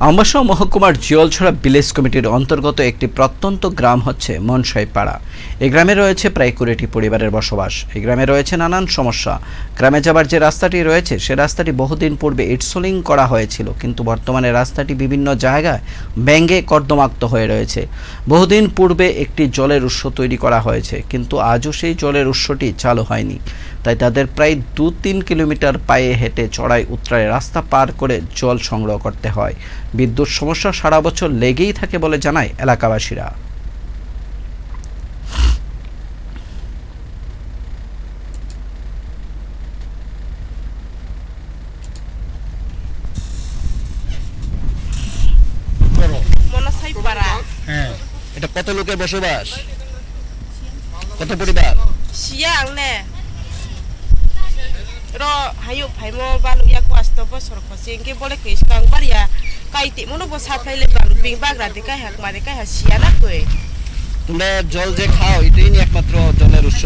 আমবাসা মহকুমার জিয়লছড়া ভিলেজ কমিটির অন্তর্গত একটি প্রত্যন্ত গ্রাম হচ্ছে মনসাই পাড়া এই গ্রামে রয়েছে প্রায় কুড়িটি পরিবারের বসবাস। এই গ্রামে রয়েছে নানান সমস্যা। গ্রামে যাবার যে রাস্তাটি রয়েছে, সে রাস্তাটি বহুদিন পূর্বে ইটসোলিং করা হয়েছিল, কিন্তু বর্তমানে রাস্তাটি বিভিন্ন জায়গায় ব্যঙ্গে কর্দমাক্ত হয়ে রয়েছে। বহুদিন পূর্বে একটি জলের উৎস তৈরি করা হয়েছে, কিন্তু আজও সেই জলের উৎসটি চালু হয়নি। তাই তাদের প্রায় দু তিন কিলোমিটার পায়ে হেঁটে চড়াই উত্তরায় রাস্তা পার করে জল সংগ্রহ করতে হয়। বিদ্যুৎ সমস্যা সারা বছর লেগেই থাকে বলে জানায় এলাকাবাসীরা। হ্যাঁ এটা কত লোকের বসবাস? কত পরিবার? siang bo sor khose nge bole ke skang baria kai ti mono bo sa phai le balu bing bagra de kai hak mare kai ha sia na koi তোমরা জল যে খাও এটাই নিয়ে একমাত্র জলের উৎস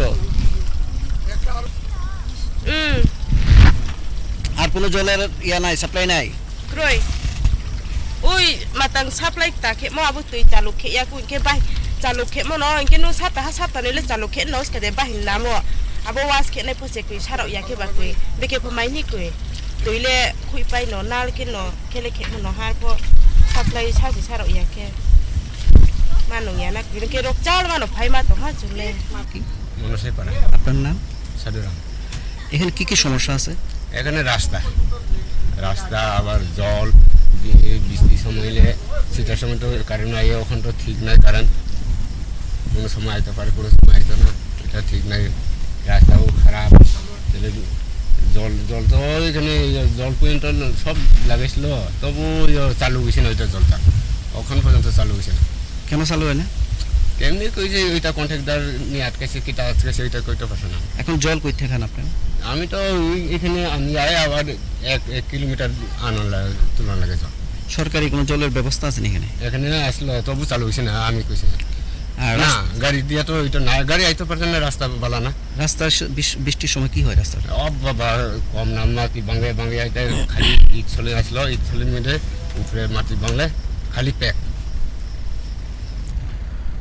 um আর কোনো জলের ইয়া নাই সাপ্লাই নাই kroi ui matang supply ta ke mo abu tui chalu ke ya ku ke bai chalu ke mo no ke no sa ta ha sa ta ne le chalu ke ke abo was ke ne pose ku saro ya ke ba ku be ke pamai ni ku tui le kui pai no nal ke no ke le ke mo no har po supply sa si saro ya ke manu ya na ke rok chal ma no phai ma to ha chule মনসাই পাড়া আপনার নাম সাধুরাম এখানে কি কি সমস্যা আছে এখানে রাস্তা রাস্তা আবার জল বি- বৃষ্টির সময় এলে শীতের সময় তো কারেন্ট আইয়ে ওখান তো ঠিক নাই কারেন্ট কোনো সময় আইতে পারে কোনো সময় আইতো না এটা ঠিক নাই জল জল তো এখানে জল পর্যন্ত সব লাগাইছিল। তবু চালু গেছে না ওইটা জলটা। ওখান পর্যন্ত চালু গেছে না। কেন চালু হয় না? এমনি কই যে ওইটা কন্ট্রাক্টর নিয়ে আটকাইছে কিটা আটকাইছে ওইটা কইতে পারছে না। এখন জল কই খান আপনার? আমি তো এখানে আমি আয় আবার এক এক কিলোমিটার লাগে তুলনা লাগে তো সরকারি কোনো জলের ব্যবস্থা আছে না এখানে? এখানে আসলো তবু চালু হয়েছে না আমি কইছি। না। গাড়ি দিয়ে তো ওইটা না গাড়ি আইতে পারছে না রাস্তা বালা না রাস্তা বৃষ্টির সময় কি হয় রাস্তাটা অব বাবা কম নাম মাটি বাঙ্গে খালি ইট চলে আসলো ইট চলে মেরে উপরে মাটি বাংলে খালি প্যাক